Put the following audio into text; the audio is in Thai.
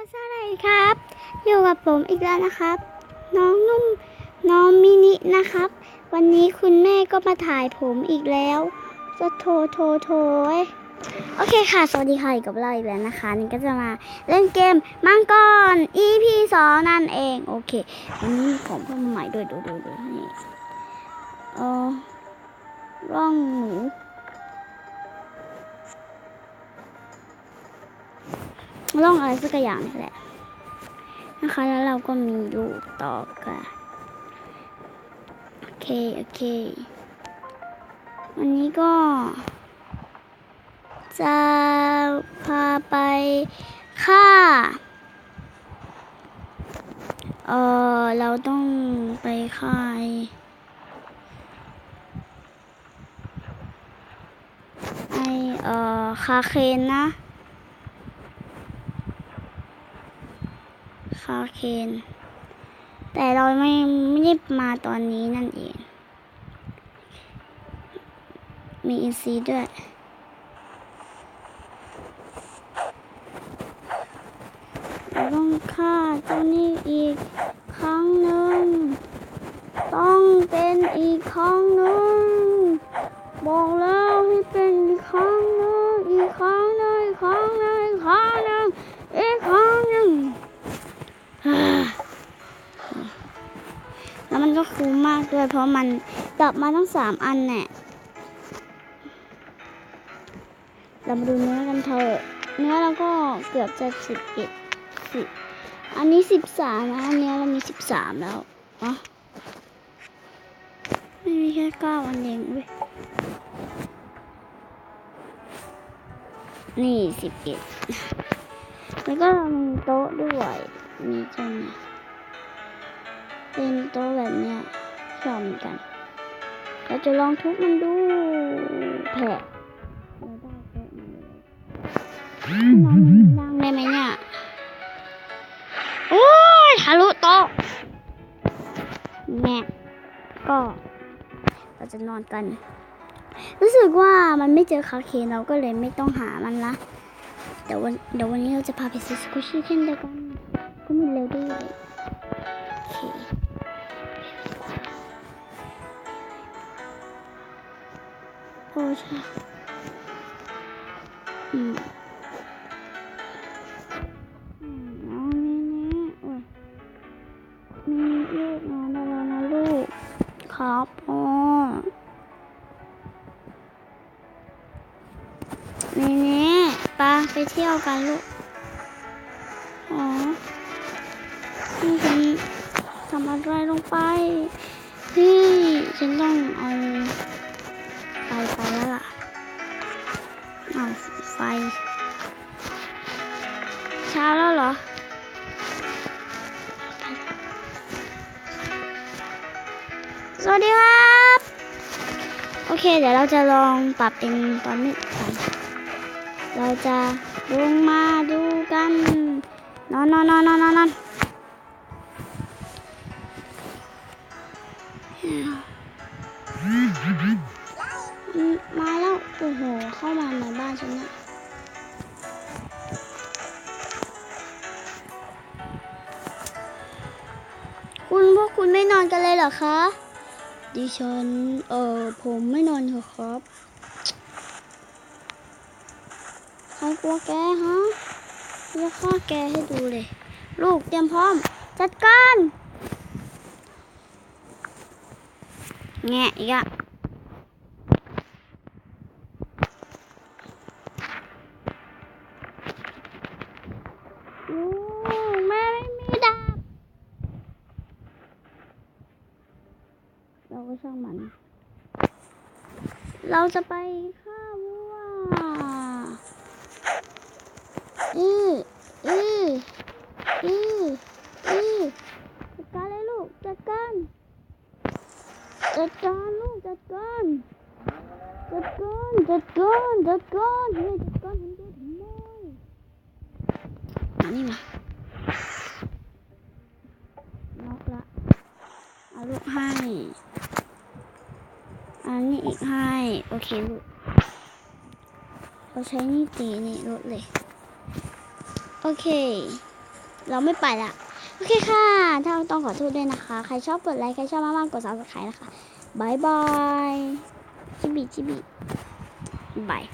สวัสดีครับ อยู่กับผมอีกแล้วนะครับ น้องนุ่มน้องมินินะครับ วันนี้คุณแม่ก็มาถ่ายผมอีกแล้ว จะโทรโทรโทรโอเคค่ะ สวัสดีค่ะอยู่กับเราอีกแล้วนะคะนี่ก็จะมาเล่นเกมมังกร EP สองนั่นเองโอเควันนี้ผมเพิ่มใหม่ด้วยดูดูดูนี่เออร่องหนู ร่องอะไรสักอย่างนี่แหละนะคะ แล้วเราก็มีลูกต่อกันโอเค โอเค วันนี้ก็ จะพาไปฆ่าเออเราต้องไปฆ่าไอ้ไอเออคาเคนนะาเคน แต่เราไม่ไม่ได้มาตอนนี้นั่นเอง มีอินซีด้วยเราต้องฆ่าเจ้านี่อีกครั้งหนึ่ง ต้องเป็นอีกครั้งหนึ่ง บอกแล้วให้เป็นอีกครั้งหนึ่งอีกครั้งหนึ่งอีกครั้งหนึ่ง ก็คุ้มมากด้วย เพราะมันดรอปมาทั้งสามอันแน่เรามาดูเนื้อกันเถอะ เนื้อเราก็เกือบจะสิบเอ็ดสิบอันนี้สิบสามนะอันเนี้เรามีสิบสามแล้วอ๋อไม่มีแค่เก้าอันเองเว้ยนี่สิบเอ็ดแล้วก็มีโต๊ะด้วย มีเจ้า เป็นโต๊ะแบบเนี้ยชอบเหมือนกัน เราจะลองทุบมันดูแผลเราได้โต๊ะมาเลยน้องนั่งได้ไหมเนี่ย โอ้ยทะลุโต๊ะแม่ก็ เราจะนอนกัน รู้สึกว่ามันไม่เจอคาเคนเราก็เลยไม่ต้องหามันละเดี๋ยววันเดี๋ยววันนี้เราจะพาไปซื้อสกูชี่เช่นเดียวกันก็มีเร็วด้วย โอ้ใช่อืมอืมเอานี่นี่โอ้ยมีลูกนอนได้แล้วนะลูก ครับพ่อนี่นี่ปาไปเที่ยวกันลูก อ๋อ นี่ฉันทำอะไรลงไป เฮ้ย ฉันต้องเอา อาไฟ เช้าแล้วเหรอสวัสดีครับ โอเค เดี๋ยวเราจะลองปรับเป็นตอนนี้กันเราจะลงมาดูกันนอนนอนนอนนอนนอน ฉันเนี่ยคุณพวกคุณไม่นอนกันเลยเหรอคะ ดิฉัน เออผมไม่นอนค่ะครับใครกลัวแกฮะจะฆ่าแกให้ดูเลย ลูกเตรียมพร้อม จัดการแงะอีกอะ แม่ไม่มีดาบ เราก็ช่างมัน เราจะไปฆ่าวัวอืออืออืออือจัดการเลยลูก จัดการจัดการลูก จัดการจัดการจัดการจัดการเฮ้ยจัดการผมด้วยทำไมมา นี่มาล็อกละเอาลูกให้อันนี้อีกให้ โอเคลูกเราใช้นี่ตีนี่ลดเลย โอเค เราไม่ไปละ โอเคค่ะ ถ้าต้องขอโทษด้วยนะคะ ใครชอบกดไลค์ ใครชอบมากๆกด subscribe นะคะบายบายชิบิชิบิบาย